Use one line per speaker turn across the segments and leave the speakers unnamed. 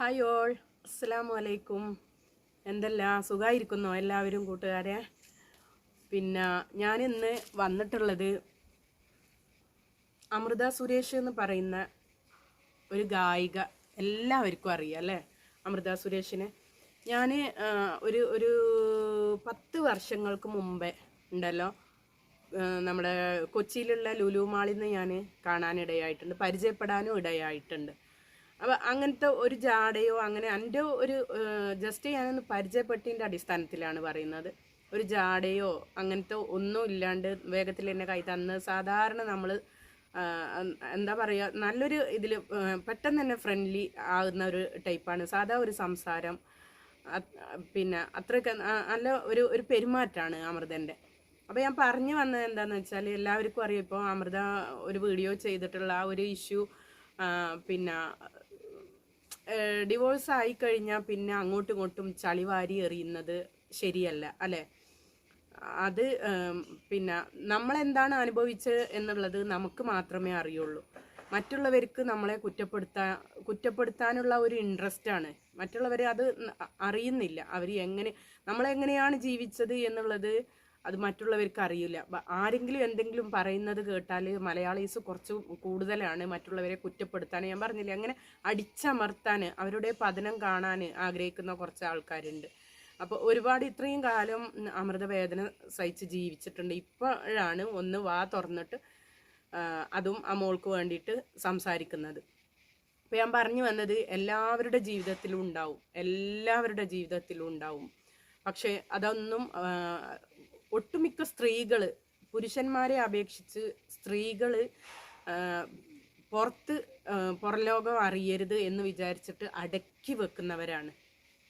Hi all അസ്സലാമു അലൈക്കും എന്തെല്ലാം? സുഖമായിരിക്കുന്നോ എല്ലാവരും കൂട്ടുകാരെ? പിന്നെ ഞാനിന്ന് വന്നിട്ടുള്ളത് അമൃത സുരേഷ് എന്ന് പറയുന്ന ഒരു ഗായിക. എല്ലാവർക്കും അറിയാം അല്ലേ? അമൃത സുരേഷിനെ. ഞാൻ ഒരു ഒരു പത്ത് വർഷങ്ങൾക്ക് മുമ്പേ ഉണ്ടല്ലോ നമ്മുടെ കൊച്ചിയിലുള്ള ലുലു മാളിൽ നിന്ന് ഞാൻ കാണാനിടയായിട്ടുണ്ട് പരിചയപ്പെടാനും ഇടയായിട്ടുണ്ട്. അപ്പോൾ അങ്ങനത്തെ ഒരു ജാടയോ അങ്ങനെ എന്റെ ഒരു ജസ്റ്റ് ഞാനൊന്ന് പരിചയപ്പെട്ടതിന്റെ അടിസ്ഥാനത്തിലാണ് പറയുന്നത്. ഒരു ജാടയോ അങ്ങനത്തെ ഒന്നും ഇല്ലാണ്ട് വേഗത്തിൽ എന്നെ കൈ തന്ന് സാധാരണ നമ്മൾ എന്താ പറയുക നല്ലൊരു ഇതിൽ പെട്ടെന്ന് തന്നെ ഫ്രണ്ട്ലി ആകുന്ന ഒരു ടൈപ്പാണ് സാധാ ഒരു സംസാരം പിന്നെ അത്രയൊക്കെ നല്ല ഒരു ഒരു പെരുമാറ്റമാണ് അമൃതന്റെ. അപ്പോൾ ഞാൻ പറഞ്ഞു വന്നത് എന്താണെന്ന് വെച്ചാൽ എല്ലാവർക്കും അറിയാം ഇപ്പോൾ അമൃത ഒരു വീഡിയോ ചെയ്തിട്ടുള്ള ആ ഒരു ഇഷ്യൂ പിന്നെ ഡിവോഴ്സ് ആയി കഴിഞ്ഞാൽ പിന്നെ അങ്ങോട്ടും ഇങ്ങോട്ടും ചളിവാരി എറിയുന്നത് ശരിയല്ല അല്ലേ? അത് പിന്നെ നമ്മളെന്താണ് അനുഭവിച്ചത് എന്നുള്ളത് നമുക്ക് മാത്രമേ അറിയുള്ളൂ. മറ്റുള്ളവർക്ക് നമ്മളെ കുറ്റപ്പെടുത്താൻ കുറ്റപ്പെടുത്താനുള്ള ഒരു ഇൻട്രസ്റ്റ് ആണ് മറ്റുള്ളവർ അത് അറിയുന്നില്ല. അവർ എങ്ങനെ നമ്മളെങ്ങനെയാണ് ജീവിച്ചത് എന്നുള്ളത് അത് മറ്റുള്ളവർക്ക് അറിയില്ല. ആരെങ്കിലും എന്തെങ്കിലും പറയുന്നത് കേട്ടാൽ മലയാളീസ് കുറച്ച് കൂടുതലാണ് മറ്റുള്ളവരെ കുറ്റപ്പെടുത്താൻ ഞാൻ പറഞ്ഞില്ലേ അങ്ങനെ അടിച്ചമർത്താൻ അവരുടെ പതനം കാണാൻ ആഗ്രഹിക്കുന്ന കുറച്ച് ആൾക്കാരുണ്ട്. അപ്പോൾ ഒരുപാട് ഇത്രയും കാലം അമൃതവേദന സഹിച്ച് ജീവിച്ചിട്ടുണ്ട്. ഇപ്പോഴാണ് ഒന്ന് വാ തുറന്നിട്ട് അതും ആ മോൾക്ക് വേണ്ടിയിട്ട് സംസാരിക്കുന്നത്. അപ്പോൾ ഞാൻ പറഞ്ഞു വന്നത് എല്ലാവരുടെ ജീവിതത്തിലും ഉണ്ടാവും. എല്ലാവരുടെ ജീവിതത്തിലും ഉണ്ടാവും. പക്ഷേ അതൊന്നും ഒട്ടുമിക്ക സ്ത്രീകൾ പുരുഷന്മാരെ അപേക്ഷിച്ച് സ്ത്രീകൾ പുറത്ത് പുറലോകം അറിയരുത് എന്ന് വിചാരിച്ചിട്ട് അടക്കി വെക്കുന്നവരാണ്.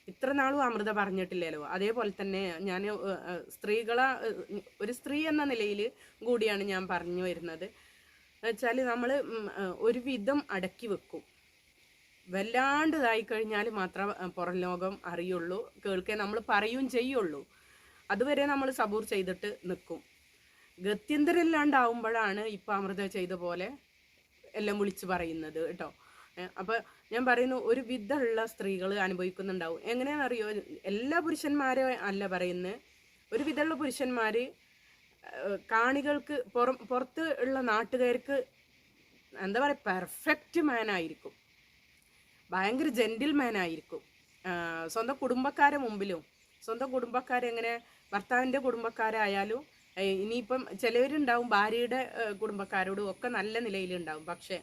ഇത്ര നാളും അമൃത പറഞ്ഞിട്ടില്ലല്ലോ. അതേപോലെ തന്നെ ഞാൻ സ്ത്രീകളെ ഒരു സ്ത്രീ എന്ന നിലയിൽ കൂടിയാണ് ഞാൻ പറഞ്ഞു വരുന്നത്. വെച്ചാൽ നമ്മൾ ഒരുവിധം അടക്കി വെക്കും. വല്ലാണ്ട് ഇതായി കഴിഞ്ഞാൽ മാത്രം ഏഹ്, പുറം ലോകം അറിയുള്ളൂ കേൾക്കേ നമ്മൾ പറയും ചെയ്യുള്ളൂ. അതുവരെ നമ്മൾ സബൂർ ചെയ്തിട്ട് നിൽക്കും. ഗത്യന്തരമില്ലാണ്ടാവുമ്പോഴാണ് ഇപ്പം അമൃത ചെയ്ത പോലെ എല്ലാം വിളിച്ച് പറയുന്നത് കേട്ടോ. അപ്പോൾ ഞാൻ പറയുന്നു ഒരു വിധമുള്ള സ്ത്രീകൾ അനുഭവിക്കുന്നുണ്ടാവും. എങ്ങനെയാണെന്നറിയോ എല്ലാ പുരുഷന്മാരെ അല്ല പറയുന്നത് ഒരു വിധമുള്ള പുരുഷന്മാർ കാണികൾക്ക് പുറം പുറത്ത് ഉള്ള നാട്ടുകാർക്ക് എന്താ പറയുക പെർഫെക്റ്റ് മാൻ ആയിരിക്കും. ഭയങ്കര ജെന്റിൽമാൻ ആയിരിക്കും. ആഹ് സ്വന്തം കുടുംബക്കാരെ മുമ്പിലും സ്വന്തം കുടുംബക്കാരെങ്ങനെ ഭർത്താവിന്റെ കുടുംബക്കാരായാലും ഇനിയിപ്പം ചിലവരുണ്ടാവും ഭാര്യയുടെ കുടുംബക്കാരോടും ഒക്കെ നല്ല നിലയിലുണ്ടാവും. പക്ഷേ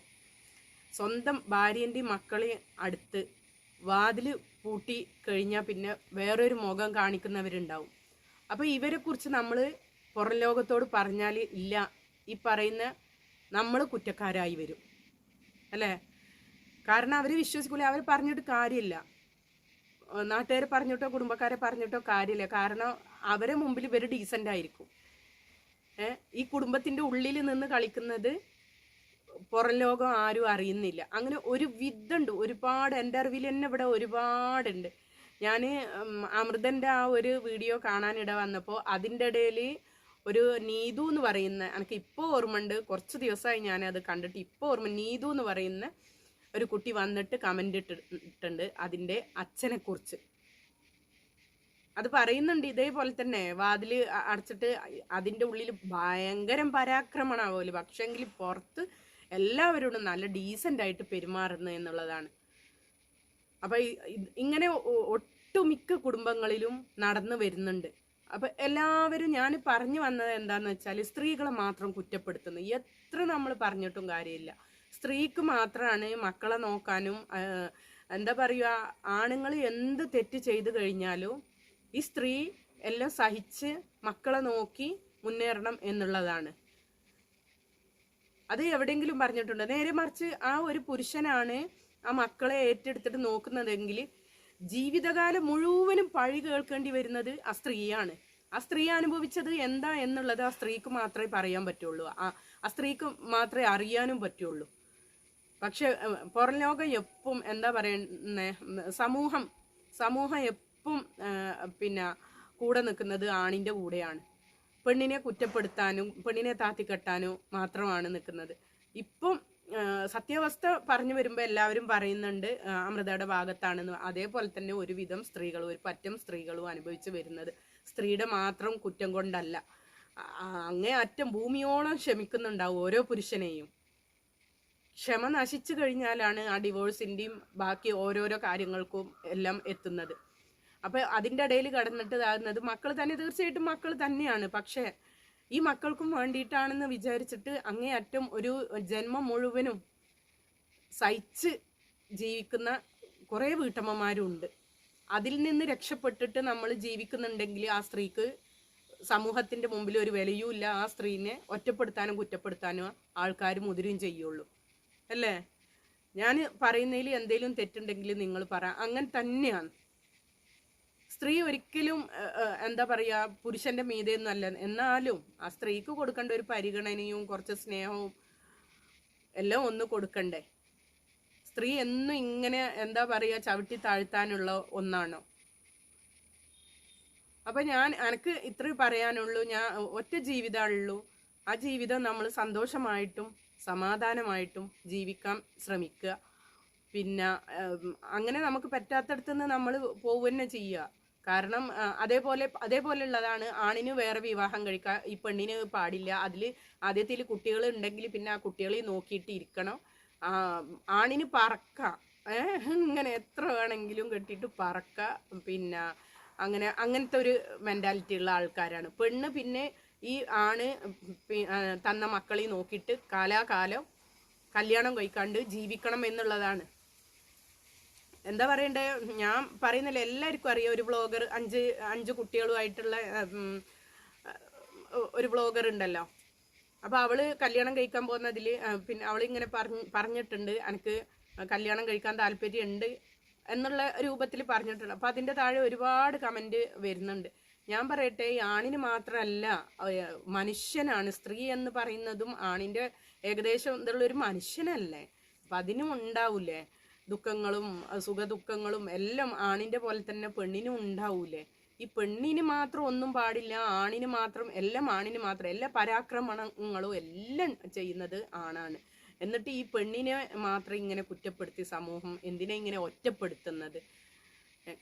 സ്വന്തം ഭാര്യന്റെയും മക്കളെ അടുത്ത് വാതിൽ പൂട്ടി കഴിഞ്ഞാൽ പിന്നെ വേറൊരു മുഖം കാണിക്കുന്നവരുണ്ടാവും. അപ്പോൾ ഇവരെക്കുറിച്ച് നമ്മൾ പുറം ലോകത്തോട് പറഞ്ഞാൽ ഇല്ല. ഈ പറയുന്ന നമ്മൾ കുറ്റക്കാരായി വരും. അല്ലേ? കാരണം അവർ വിശ്വസിക്കില്ല അവർ പറഞ്ഞിട്ട് കാര്യമില്ല. നാട്ടുകാർ പറഞ്ഞിട്ടോ കുടുംബക്കാരെ പറഞ്ഞിട്ടോ കാര്യമില്ല. കാരണം അവരെ മുമ്പിൽ ഇവർ ഡീസന്റ് ആയിരിക്കും. ഈ കുടുംബത്തിന്റെ ഉള്ളിൽ നിന്ന് കളിക്കുന്നത് പുറം ലോകം ആരും അറിയുന്നില്ല. അങ്ങനെ ഒരു വിധമുണ്ട് ഒരുപാട്. എന്റെ അറിവിൽ തന്നെ ഇവിടെ ഒരുപാടുണ്ട്. ഞാൻ അമൃതന്റെ ആ ഒരു വീഡിയോ കാണാനിട വന്നപ്പോൾ അതിന്റെ ഇടയിൽ ഒരു നീതു എന്ന് പറയുന്ന എനിക്ക് ഇപ്പോൾ ഓർമ്മയുണ്ട്? കുറച്ച് ദിവസമായി ഞാൻ അത് കണ്ടിട്ട് ഇപ്പോൾ ഓർമ്മ നീതു എന്ന് പറയുന്ന ഒരു കുട്ടി വന്നിട്ട് കമന്റ് ഇട്ടിട്ടുണ്ട് അതിന്റെ അച്ഛനെക്കുറിച്ച്. അത് പറയുന്നുണ്ട് ഇതേപോലെ തന്നെ വാതിൽ അടച്ചിട്ട് അതിന്റെ ഉള്ളിൽ ഭയങ്കരം പരാക്രമണമാവുമല്ലോ പക്ഷെങ്കിൽ പുറത്ത് എല്ലാവരോടും നല്ല ഡീസന്റ് ആയിട്ട് പെരുമാറുന്നത് എന്നുള്ളതാണ്. അപ്പം ഇങ്ങനെ ഒട്ടുമിക്ക കുടുംബങ്ങളിലും നടന്നു വരുന്നുണ്ട്. അപ്പം എല്ലാവരും ഞാൻ പറഞ്ഞു വന്നത് എന്താണെന്ന് വെച്ചാൽ സ്ത്രീകളെ മാത്രം കുറ്റപ്പെടുത്തുന്നു. എത്ര നമ്മൾ പറഞ്ഞിട്ടും കാര്യമില്ല. സ്ത്രീക്ക് മാത്രമാണ് മക്കളെ നോക്കാനും എന്താ പറയുക ആണുങ്ങൾ എന്ത് തെറ്റ് ചെയ്തു കഴിഞ്ഞാലും ഈ സ്ത്രീ എല്ലാം സഹിച്ച് മക്കളെ നോക്കി മുന്നേറണം എന്നുള്ളതാണ്. അത് എവിടെയെങ്കിലും പറഞ്ഞിട്ടുണ്ട്? നേരെ മറിച്ച് ആ ഒരു പുരുഷനാണ് ആ മക്കളെ ഏറ്റെടുത്തിട്ട് നോക്കുന്നതെങ്കിൽ ജീവിതകാലം മുഴുവനും പഴി കേൾക്കേണ്ടി വരുന്നത് ആ സ്ത്രീയാണ്. ആ സ്ത്രീ അനുഭവിച്ചത് എന്താ എന്നുള്ളത് ആ സ്ത്രീക്ക് മാത്രമേ പറയാൻ പറ്റുള്ളൂ. ആ ആ സ്ത്രീക്ക് മാത്രമേ അറിയാനും പറ്റുള്ളൂ. പക്ഷെ പുറം ലോകം എപ്പം എന്താ പറയുന്നേ സമൂഹം സമൂഹം എപ്പം പിന്നെ കൂടെ നിൽക്കുന്നത് ആണിന്റെ കൂടെയാണ്. പെണ്ണിനെ കുറ്റപ്പെടുത്താനും പെണ്ണിനെ താത്തിക്കെട്ടാനും മാത്രമാണ് നിൽക്കുന്നത്. ഇപ്പം സത്യാവസ്ഥ പറഞ്ഞു വരുമ്പോൾ എല്ലാവരും പറയുന്നുണ്ട് അമൃതയുടെ ഭാഗത്താണെന്ന്. അതേപോലെ തന്നെ ഒരുവിധം സ്ത്രീകളും ഒരു പറ്റം സ്ത്രീകളും അനുഭവിച്ചു വരുന്നത്. സ്ത്രീയുടെ മാത്രം കുറ്റം കൊണ്ടല്ല. അങ്ങേ അറ്റം ഭൂമിയോളം ക്ഷമിക്കുന്നുണ്ടാവും ഓരോ പുരുഷനെയും. ക്ഷമ നശിച്ചു കഴിഞ്ഞാലാണ് ആ ഡിവോഴ്സിന്റെയും ബാക്കി ഓരോരോ കാര്യങ്ങൾക്കും എല്ലാം എത്തുന്നത്. അപ്പോൾ അതിന്റെ ഇടയിൽ കടന്നിട്ട് ഇതാകുന്നത് മക്കൾ തന്നെ തീർച്ചയായിട്ടും മക്കൾ തന്നെയാണ്. പക്ഷേ ഈ മക്കൾക്കും വേണ്ടിയിട്ടാണെന്ന് വിചാരിച്ചിട്ട് അങ്ങേയറ്റം ഒരു ജന്മം മുഴുവനും സഹിച്ച് ജീവിക്കുന്ന കുറേ വീട്ടമ്മമാരുണ്ട്. അതിൽ നിന്ന് രക്ഷപ്പെട്ടിട്ട് നമ്മൾ ജീവിക്കുന്നുണ്ടെങ്കിൽ ആ സ്ത്രീക്ക് സമൂഹത്തിന്റെ മുമ്പിൽ ഒരു വിലയുമില്ല. ആ സ്ത്രീനെ ഒറ്റപ്പെടുത്താനും കുറ്റപ്പെടുത്താനും ആൾക്കാർ മുതിരുകയും ചെയ്യുള്ളൂ. അല്ലേ? ഞാൻ പറയുന്നതിൽ എന്തെങ്കിലും തെറ്റുണ്ടെങ്കിൽ നിങ്ങൾ പറ. അങ്ങനെ തന്നെയാണ്. സ്ത്രീ ഒരിക്കലും എന്താ പറയുക പുരുഷന്റെ മീതെ അല്ല. എന്നാലും ആ സ്ത്രീക്ക് കൊടുക്കേണ്ട ഒരു പരിഗണനയും കുറച്ച് സ്നേഹവും എല്ലാം ഒന്ന് കൊടുക്കണ്ടേ? സ്ത്രീ എന്നും ഇങ്ങനെ എന്താ പറയുക ചവിട്ടി താഴ്ത്താനുള്ള ഒന്നാണോ? അപ്പം ഞാൻ എനിക്ക് ഇത്രയും പറയാനുള്ളൂ. ഞാൻ ഒറ്റ ജീവിതമുള്ളൂ ആ ജീവിതം നമ്മൾ സന്തോഷമായിട്ടും സമാധാനമായിട്ടും ജീവിക്കാൻ ശ്രമിക്കുക. പിന്നെ അങ്ങനെ നമുക്ക് പറ്റാത്തടത്തു നിന്ന് നമ്മൾ പോവുക ചെയ്യുക. കാരണം അതേപോലെ അതേപോലെ അതേപോലെയുള്ളതാണ് ആണിന് വേറെ വിവാഹം കഴിക്കാൻ ഈ പെണ്ണിന് പാടില്ല. അതിൽ ആദ്യത്തിൽ കുട്ടികൾ ഉണ്ടെങ്കിൽ പിന്നെ ആ കുട്ടികളെ നോക്കിയിട്ട് ഇരിക്കണം. ആണിന് പറക്കാം. ഇങ്ങനെ എത്ര വേണമെങ്കിലും കെട്ടിയിട്ട് പറക്ക. പിന്നെ അങ്ങനെ അങ്ങനത്തെ ഒരു മെന്റാലിറ്റി ഉള്ള ആൾക്കാരാണ്. പെണ്ണ് പിന്നെ ഈ ആണ് തന്ന മക്കളെ നോക്കിയിട്ട് കാലാകാലം കല്യാണം കഴിക്കാണ്ട് ജീവിക്കണം എന്നുള്ളതാണ്. എന്താ പറയണ്ടേ? ഞാൻ പറയുന്നില്ല എല്ലാവർക്കും അറിയാം ഒരു വ്ളോഗർ അഞ്ച് അഞ്ച് കുട്ടികളുമായിട്ടുള്ള ഒരു വ്ളോഗർ ഉണ്ടല്ലോ. അപ്പോൾ അവൾ കല്യാണം കഴിക്കാൻ പോകുന്നതിൽ പിന്നെ അവളിങ്ങനെ പറഞ്ഞ് പറഞ്ഞിട്ടുണ്ട് എനിക്ക് കല്യാണം കഴിക്കാൻ താല്പര്യമുണ്ട് എന്നുള്ള രൂപത്തിൽ പറഞ്ഞിട്ടുണ്ട്. അപ്പോൾ അതിന്റെ താഴെ ഒരുപാട് കമന്റ് വരുന്നുണ്ട്. ഞാൻ പറയട്ടെ ഈ ആണിന് മാത്രമല്ല മനുഷ്യനാണ്. സ്ത്രീ എന്ന് പറയുന്നതും ആണിന്റെ ഏകദേശം എന്തുള്ള ഒരു മനുഷ്യനല്ലേ? അപ്പം അതിനും ഉണ്ടാവൂലേ? ദുഃഖങ്ങളും സുഖദുഃഖങ്ങളും എല്ലാം ആണിന്റെ പോലെ തന്നെ പെണ്ണിനും ഉണ്ടാവൂലേ? ഈ പെണ്ണിന് മാത്രം ഒന്നും പാടില്ല ആണിന് മാത്രം എല്ലാം ആണിന് മാത്രം എല്ലാ പരാക്രമണങ്ങളും എല്ലാം ചെയ്യുന്നത് ആണാണ്. എന്നിട്ട് ഈ പെണ്ണിനെ മാത്രം ഇങ്ങനെ കുറ്റപ്പെടുത്തി സമൂഹം എന്തിനെ ഇങ്ങനെ ഒറ്റപ്പെടുത്തുന്നത്?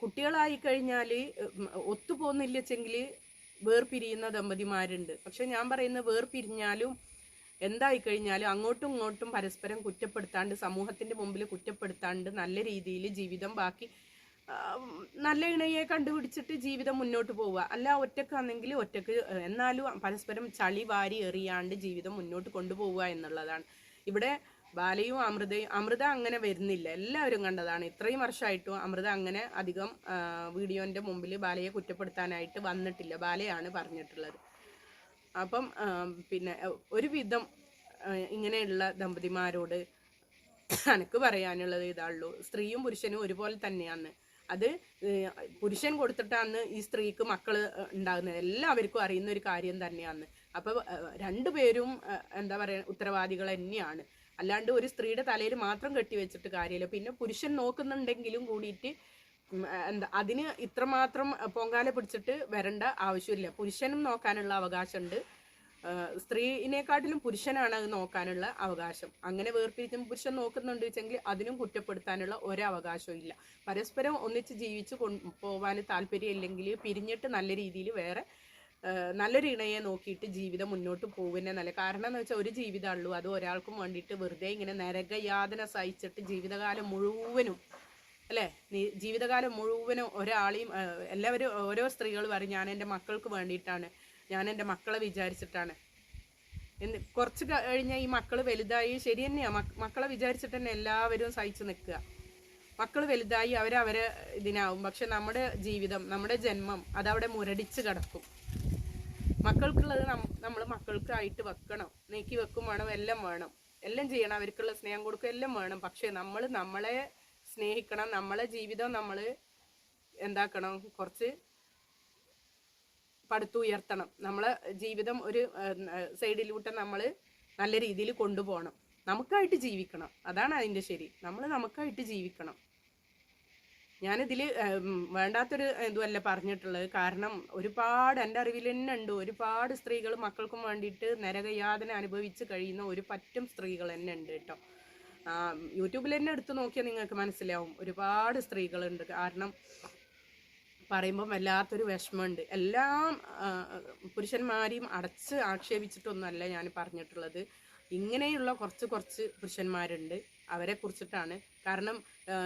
കുട്ടികളായി കഴിഞ്ഞാൽ ഒത്തുപോകുന്നില്ലെങ്കിൽ വേർപിരിയുന്ന ദമ്പതിമാരുണ്ട്. പക്ഷെ ഞാൻ പറയുന്നത് വേർപിരിഞ്ഞാലും എന്തായി കഴിഞ്ഞാലും അങ്ങോട്ടും ഇങ്ങോട്ടും പരസ്പരം കുറ്റപ്പെടുത്താണ്ട് സമൂഹത്തിന്റെ മുമ്പിൽ കുറ്റപ്പെടുത്താണ്ട് നല്ല രീതിയിൽ ജീവിതം ബാക്കി നല്ല ഇണയെ കണ്ടുപിടിച്ചിട്ട് ജീവിതം മുന്നോട്ട് പോവുക. അല്ല ഒറ്റക്കാണെങ്കിൽ ഒറ്റയ്ക്ക് എന്നാലും പരസ്പരം ചളി വാരി എറിയാണ്ട് ജീവിതം മുന്നോട്ട് കൊണ്ടുപോവുക എന്നുള്ളതാണ്. ഇവിടെ ബാലയും അമൃതയും അമൃത അങ്ങനെ വരുന്നില്ല. എല്ലാവരും കണ്ടതാണ്. ഇത്രയും വർഷമായിട്ടും അമൃത അങ്ങനെ അധികം വീഡിയോന്റെ മുമ്പിൽ ബാലയെ കുറ്റപ്പെടുത്താനായിട്ട് വന്നിട്ടില്ല. ബാലയാണ് പറഞ്ഞിട്ടുള്ളത്. അപ്പം പിന്നെ ഒരു ഒരുവിധം ഇങ്ങനെയുള്ള ദമ്പതിമാരോട് എനിക്ക് പറയാനുള്ളത് ഇതാണല്ലോ സ്ത്രീയും പുരുഷനും ഒരുപോലെ തന്നെയാണ്. അത് പുരുഷൻ കൊടുത്തിട്ടാണ് ഈ സ്ത്രീക്ക് മക്കൾ ഉണ്ടാകുന്നത്. എല്ലാവർക്കും അറിയുന്ന ഒരു കാര്യം തന്നെയാണ്. അപ്പോൾ രണ്ടുപേരും എന്താ പറയുക ഉത്തരവാദികൾ തന്നെയാണ്. അല്ലാണ്ട് ഒരു സ്ത്രീയുടെ തലയിൽ മാത്രം കെട്ടിവെച്ചിട്ട് കാര്യമില്ല. പിന്നെ പുരുഷൻ നോക്കുന്നുണ്ടെങ്കിലും കൂടിയിട്ട് എന്താ അതിന് ഇത്രമാത്രം പൊങ്കാല പിടിച്ചിട്ട് വരേണ്ട ആവശ്യമില്ല. പുരുഷനും നോക്കാനുള്ള അവകാശമുണ്ട്. സ്ത്രീനെക്കാട്ടിലും പുരുഷനാണ് അത് നോക്കാനുള്ള അവകാശം. അങ്ങനെ വേർപിരിച്ചും പുരുഷൻ നോക്കുന്നുണ്ട് വെച്ചെങ്കിൽ അതിനും കുറ്റപ്പെടുത്താനുള്ള ഒരവകാശവും ഇല്ല. പരസ്പരം ഒന്നിച്ച് ജീവിച്ച് കൊ പോവാൻ താല്പര്യമില്ലെങ്കിൽ പിരിഞ്ഞിട്ട് നല്ല രീതിയിൽ വേറെ നല്ലൊരു ഇണയെ നോക്കിയിട്ട് ജീവിതം മുന്നോട്ട് പോകുന്നേ നല്ല കാരണം എന്ന് വെച്ചാൽ ഒരു ജീവിതമുള്ളൂ അത് ഒരാൾക്കും വേണ്ടിയിട്ട് വെറുതെ ഇങ്ങനെ നരകയാതന സഹിച്ചിട്ട് ജീവിതകാലം മുഴുവനും അല്ലേ? ജീവിതകാലം മുഴുവനും ഒരാളെയും എല്ലാവരും ഓരോ സ്ത്രീകൾ പറയും ഞാൻ എന്റെ മക്കൾക്ക് വേണ്ടിയിട്ടാണ്. ഞാൻ എന്റെ മക്കളെ വിചാരിച്ചിട്ടാണ്. എന്ന് കുറച്ച് കഴിഞ്ഞാൽ ഈ മക്കൾ വലുതായി ശരി തന്നെയാണ് മക്ക- മക്കളെ വിചാരിച്ചിട്ട് തന്നെ എല്ലാവരും സഹിച്ചു നിൽക്കുക. മക്കൾ വലുതായി അവരവരെ ഇതിനാവും. പക്ഷെ നമ്മുടെ ജീവിതം നമ്മുടെ ജന്മം അതവിടെ മുരടിച്ച് കിടക്കും. മക്കൾക്കുള്ളത് നമ്മൾ മക്കൾക്കായിട്ട് വെക്കണം. നീക്കി വെക്കും വേണം എല്ലാം വേണം. എല്ലാം ചെയ്യണം അവർക്കുള്ള സ്നേഹം കൊടുക്കുക എല്ലാം വേണം. പക്ഷെ നമ്മൾ നമ്മളെ സ്നേഹിക്കണം നമ്മളെ ജീവിതം നമ്മൾ എന്താക്കണം? കുറച്ച് പടുത്തുയർത്തണം നമ്മളെ ജീവിതം ഒരു സൈഡിലൂടെ നമ്മൾ നല്ല രീതിയിൽ കൊണ്ടുപോകണം. നമുക്കായിട്ട് ജീവിക്കണം. അതാണ് അതിന്റെ ശരി. നമ്മൾ നമുക്കായിട്ട് ജീവിക്കണം. ഞാനിതിൽ വേണ്ടാത്തൊരു ഇതുമല്ല പറഞ്ഞിട്ടുള്ളത്. കാരണം ഒരുപാട് എന്റെ അറിവിൽ തന്നെ ഉണ്ട്. ഒരുപാട് സ്ത്രീകൾ മക്കൾക്കും വേണ്ടിയിട്ട് നരകയാതന അനുഭവിച്ച് കഴിയുന്ന ഒരു പറ്റം സ്ത്രീകൾ തന്നെ ഉണ്ട് കേട്ടോ. യൂട്യൂബിൽ തന്നെ എടുത്തു നോക്കിയാൽ നിങ്ങൾക്ക് മനസ്സിലാവും. ഒരുപാട് സ്ത്രീകളുണ്ട്. കാരണം പറയുമ്പം വല്ലാത്തൊരു വിഷമമുണ്ട്. എല്ലാം പുരുഷന്മാരെയും അടച്ച് ആക്ഷേപിച്ചിട്ടൊന്നുമല്ല ഞാൻ പറഞ്ഞിട്ടുള്ളത്. ഇങ്ങനെയുള്ള കുറച്ച് കുറച്ച് പുരുഷന്മാരുണ്ട്. അവരെ കുറിച്ചിട്ടാണ്. കാരണം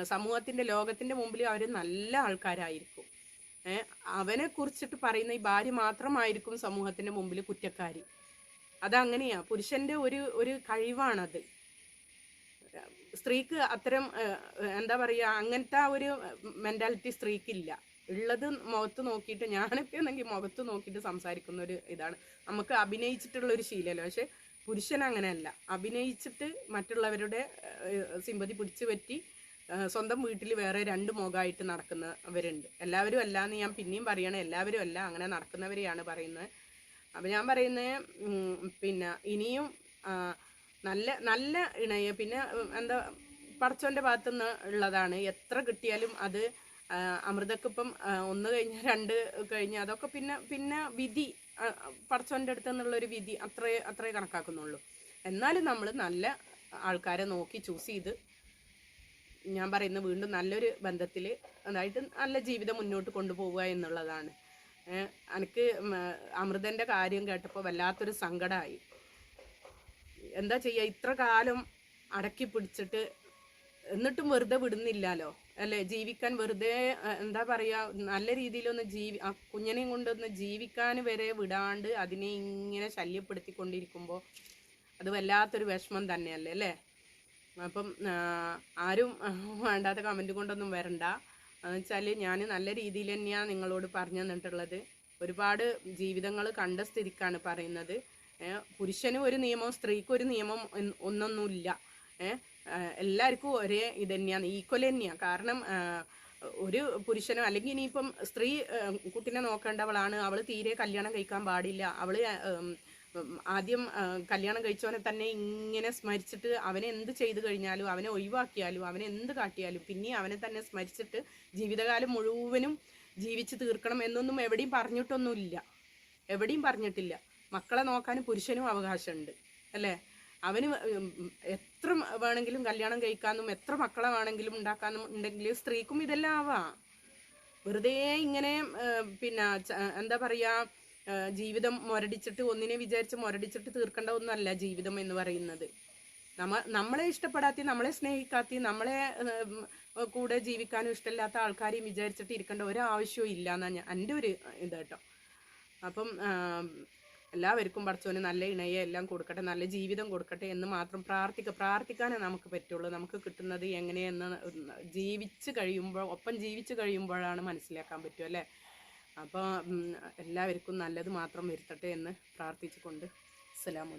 സമൂഹത്തിന്റെ ലോകത്തിന്റെ മുമ്പിൽ അവർ നല്ല ആൾക്കാരായിരിക്കും. അവനെ കുറിച്ചിട്ട് പറയുന്ന ഈ ഭാര്യ മാത്രമായിരിക്കും സമൂഹത്തിന്റെ മുമ്പിൽ കുറ്റക്കാരി. അതങ്ങനെയാ. പുരുഷന്റെ ഒരു ഒരു കഴിവാണത്. സ്ത്രീക്ക് അത്തരം എന്താ പറയുക അങ്ങനത്തെ ഒരു മെന്റാലിറ്റി സ്ത്രീക്കില്ല. ഉള്ളത് മുഖത്ത് നോക്കിയിട്ട് ഞാനൊക്കെ ആണെങ്കിൽ മുഖത്ത് നോക്കിയിട്ട് സംസാരിക്കുന്ന ഒരു ഇതാണ്. നമുക്ക് അഭിനയിച്ചിട്ടുള്ള ഒരു ശീലമല്ല പക്ഷെ പുരുഷൻ അങ്ങനെയല്ല. അഭിനയിച്ചിട്ട് മറ്റുള്ളവരുടെ സിമ്പതി പിടിച്ചു പറ്റി സ്വന്തം വീട്ടിൽ വേറെ രണ്ട് മുഖമായിട്ട് നടക്കുന്നവരുണ്ട്. എല്ലാവരും അല്ല എന്ന് ഞാൻ പിന്നെയും പറയണേ. എല്ലാവരും അല്ല അങ്ങനെ നടക്കുന്നവരെയാണ് പറയുന്നത്. അപ്പം ഞാൻ പറയുന്നത് പിന്നെ ഇനിയും നല്ല നല്ല ഇണയെ പിന്നെ എന്താ പടച്ചോന്റെ ഭാഗത്തുനിന്ന് ഉള്ളതാണ്. എത്ര കിട്ടിയാലും അത് അമൃതക്കിപ്പം ഒന്ന് കഴിഞ്ഞ് രണ്ട് കഴിഞ്ഞ് അതൊക്കെ പിന്നെ പിന്നെ വിധി ആ, പടച്ചോന്റെ അടുത്ത് നിന്നുള്ളൊരു വിധി അത്രേ അത്രേ കണക്കാക്കുന്നുള്ളൂ. എന്നാലും നമ്മൾ നല്ല ആൾക്കാരെ നോക്കി ചൂസ് ചെയ്ത് ഞാൻ പറയുന്ന വീണ്ടും നല്ലൊരു ബന്ധത്തിൽ അതായിട്ട് നല്ല ജീവിതം മുന്നോട്ട് കൊണ്ടുപോവുക എന്നുള്ളതാണ്. എനിക്ക് അമൃതന്റെ കാര്യം കേട്ടപ്പോൾ വല്ലാത്തൊരു സങ്കടമായി എന്താ ചെയ്യുക ഇത്ര കാലം അടക്കി പിടിച്ചിട്ട് എന്നിട്ടും വെറുതെ വിടുന്നില്ലല്ലോ? അല്ലെ? ജീവിക്കാൻ വെറുതെ എന്താ പറയുക നല്ല രീതിയിലൊന്ന് ജീവി ആ കുഞ്ഞിനെയും കൊണ്ടൊന്ന് ജീവിക്കാൻ വരെ വിടാണ്ട് അതിനെ ഇങ്ങനെ ശല്യപ്പെടുത്തിക്കൊണ്ടിരിക്കുമ്പോൾ അത് വല്ലാത്തൊരു വിഷമം തന്നെയല്ലേ അല്ലേ? അപ്പം ആരും വേണ്ടാത്ത കമന്റ് കൊണ്ടൊന്നും വരണ്ട. എന്ന് വെച്ചാൽ ഞാൻ നല്ല രീതിയിൽ തന്നെയാണ് നിങ്ങളോട് പറഞ്ഞു തന്നിട്ടുള്ളത്. ഒരുപാട് ജീവിതങ്ങൾ കണ്ട സ്ഥിതിക്കാണ് പറയുന്നത്. പുരുഷനും ഒരു നിയമവും സ്ത്രീക്കും ഒരു നിയമം ഒന്നൊന്നുമില്ല. ഏ, ആ, എല്ലാവർക്കും ഒരേ ഇത് തന്നെയാണ് ഈക്വൽ തന്നെയാണ്. കാരണം ഒരു പുരുഷനോ അല്ലെങ്കിൽ ഇനിയിപ്പം സ്ത്രീ കുട്ടിനെ നോക്കേണ്ടവളാണ് അവൾ തീരെ കല്യാണം കഴിക്കാൻ പാടില്ല. അവൾ ആദ്യം കല്യാണം കഴിച്ചവനെ തന്നെ ഇങ്ങനെ സ്മരിച്ചിട്ട് അവനെ എന്ത് ചെയ്തു കഴിഞ്ഞാലും അവനെ ഒഴിവാക്കിയാലും അവനെ എന്ത് കാട്ടിയാലും പിന്നെ അവനെ തന്നെ സ്മരിച്ചിട്ട് ജീവിതകാലം മുഴുവനും ജീവിച്ച് തീർക്കണം എന്നൊന്നും എവിടെയും പറഞ്ഞിട്ടൊന്നുമില്ല. എവിടെയും പറഞ്ഞിട്ടില്ല. മക്കളെ നോക്കാനും പുരുഷനും അവകാശമുണ്ട്. അല്ലേ? അവന് എത്ര വേണമെങ്കിലും കല്യാണം കഴിക്കാനും എത്ര മക്കളെ വേണമെങ്കിലും ഉണ്ടാക്കാനും ഉണ്ടെങ്കിൽ സ്ത്രീക്കും ഇതെല്ലാം ആവാം. വെറുതെ ഇങ്ങനെ പിന്നെ എന്താ പറയാ ജീവിതം മുരടിച്ചിട്ട് ഒന്നിനെ വിചാരിച്ച് മുരടിച്ചിട്ട് തീർക്കേണ്ട ഒന്നല്ല ജീവിതം എന്ന് പറയുന്നത്. നമ്മ നമ്മളെ ഇഷ്ടപ്പെടാത്തി നമ്മളെ സ്നേഹിക്കാത്തി നമ്മളെ കൂടെ ജീവിക്കാനും ഇഷ്ടമില്ലാത്ത ആൾക്കാരെയും വിചാരിച്ചിട്ട് ഇരിക്കേണ്ട ഒരാവശ്യവും ഇല്ല എന്നാണ് ഞാൻ എന്റെ ഒരു ഇത് കേട്ടോ. അപ്പം എല്ലാവർക്കും പഠിച്ചവന് നല്ല ഇണയെ എല്ലാം കൊടുക്കട്ടെ നല്ല ജീവിതം കൊടുക്കട്ടെ എന്ന് മാത്രം പ്രാർത്ഥിക്കുക പ്രാർത്ഥിക്കാനേ നമുക്ക് പറ്റുള്ളൂ. നമുക്ക് കിട്ടുന്നത് എങ്ങനെയെന്ന് ജീവിച്ച് കഴിയുമ്പോൾ ഒപ്പം ജീവിച്ച് കഴിയുമ്പോഴാണ് മനസ്സിലാക്കാൻ പറ്റും അല്ലേ? അപ്പോൾ എല്ലാവർക്കും നല്ലത് മാത്രം വരുത്തട്ടെ എന്ന് പ്രാർത്ഥിച്ചുകൊണ്ട് അസ്സലാമു